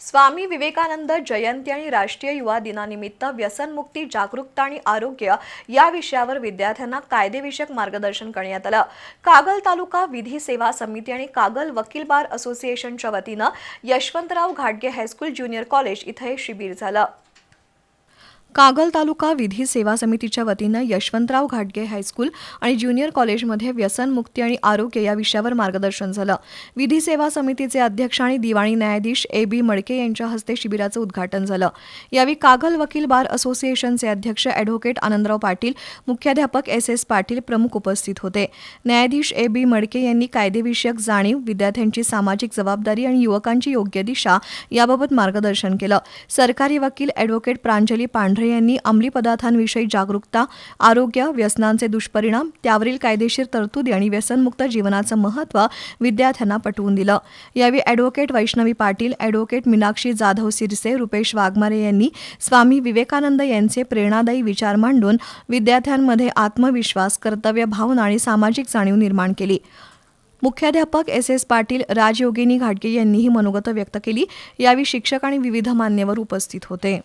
स्वामी विवेकानंद जयंती आणि राष्ट्रीय युवा दिनानिमित्त व्यसनमुक्ती जागरूकता आणि आरोग्य या विषयावर विद्यार्थ्यांना कायदेविषयक मार्गदर्शन करण्यात आलं. कागल तालुका विधी सेवा समिती आणि कागल वकील बार असोसिएशनच्या वतीनं यशवंतराव घाटगे हायस्कूल ज्युनियर कॉलेज इथं हे शिबिर झालं. कागल तालुका विधी सेवा समितीच्या वतीनं यशवंतराव घाटगे हायस्कूल आणि ज्युनियर कॉलेजमध्ये व्यसनमुक्ती आणि आरोग्य या विषयावर मार्गदर्शन झालं. विधी सेवा समितीचे अध्यक्ष आणि दिवाणी न्यायाधीश ए बी मडके यांच्या हस्ते शिबिराचं उद्घाटन झालं. यावेळी कागल वकील बार असोसिएशनचे अध्यक्ष अॅडव्होकेट आनंदराव पाटील मुख्याध्यापक एस एस पाटील प्रमुख उपस्थित होते. न्यायाधीश ए बी मडके यांनी कायदेविषयक जाणीव विद्यार्थ्यांची सामाजिक जबाबदारी आणि युवकांची योग्य दिशा याबाबत मार्गदर्शन केलं. सरकारी वकील अॅडव्होकेट प्रांजली पांढरे यांनी अंमली पदार्थांविषयी जागरूकता आरोग्य व्यसनांचे दुष्परिणाम त्यावरील कायदेशीर तरतुदी आणि व्यसनमुक्त जीवनाचं महत्त्व विद्यार्थ्यांना पटवून दिलं. यावेळी अॅडव्होकेट वैष्णवी पाटील अॅडव्होकेट मीनाक्षी जाधव सिरसे रुपेश वाघमारे यांनी स्वामी विवेकानंद यांचे प्रेरणादायी विचार मांडून विद्यार्थ्यांमध्ये आत्मविश्वास कर्तव्य भावना आणि सामाजिक जाणीव निर्माण केली. मुख्याध्यापक एस एस पाटील राजयोगिनी घाटगे यांनीही मनोगत व्यक्त केली. यावेळी शिक्षक आणि विविध मान्यवर उपस्थित होते.